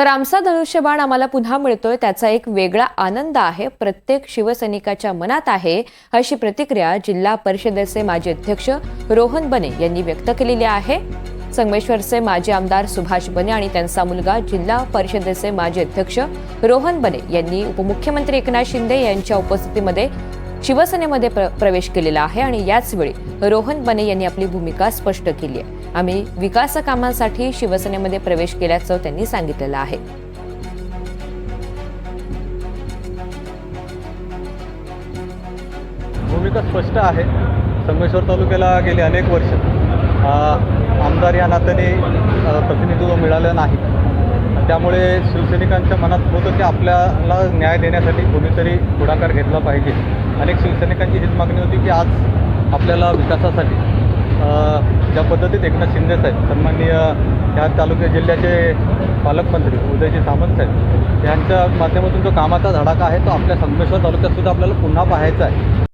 तर आमचा धनुष्यबाण आम्हाला पुन्हा मिळतोय. त्याचा एक वेगळा आनंद आहे. प्रत्येक शिवसैनिकाच्या मनात आहे अशी प्रतिक्रिया जिल्हा परिषदेचे माजी अध्यक्ष रोहन बने यांनी व्यक्त केलेली आहे. संगमेश्वरचे माजी आमदार सुभाष बने आणि त्यांचा मुलगा जिल्हा परिषदेचे माजी अध्यक्ष रोहन बने यांनी उपमुख्यमंत्री एकनाथ शिंदे यांच्या उपस्थितीमध्ये शिवसेनेमध्ये प्र प्रवेश केलेला आहे आणि याच वेळी रोहन बने यांनी आपली भूमिका स्पष्ट केली आहे. आम्ही विकास कामांसाठी शिवसेनेमध्ये प्रवेश केल्याचं त्यांनी सांगितलेलं आहे. भूमिका स्पष्ट आहे. संगमेश्वर तालुक्याला गेली अनेक वर्ष. आमदार या नात्याने प्रतिनिधित्व मिळालं नाही. त्यामुळे शिवसैनिकांच्या मनात होतं की आपल्याला न्याय देण्यासाठी कोणीतरी पुढाकार घेतला पाहिजे. अनेक शिवसैनिकांची हीच मागणी होती की आज आपल्याला विकासासाठी ज्या पद्धतीत एकनाथ शिंदे साहेब सन्माननीय ह्या तालुक्या जिल्ह्याचे पालकमंत्री उदयजी सामंत साहेब यांच्या माध्यमातून जो कामाचा धडाका आहे तो आपल्या संगमेश्वर तालुक्यातसुद्धा आपल्याला पुन्हा पाहायचा आहे.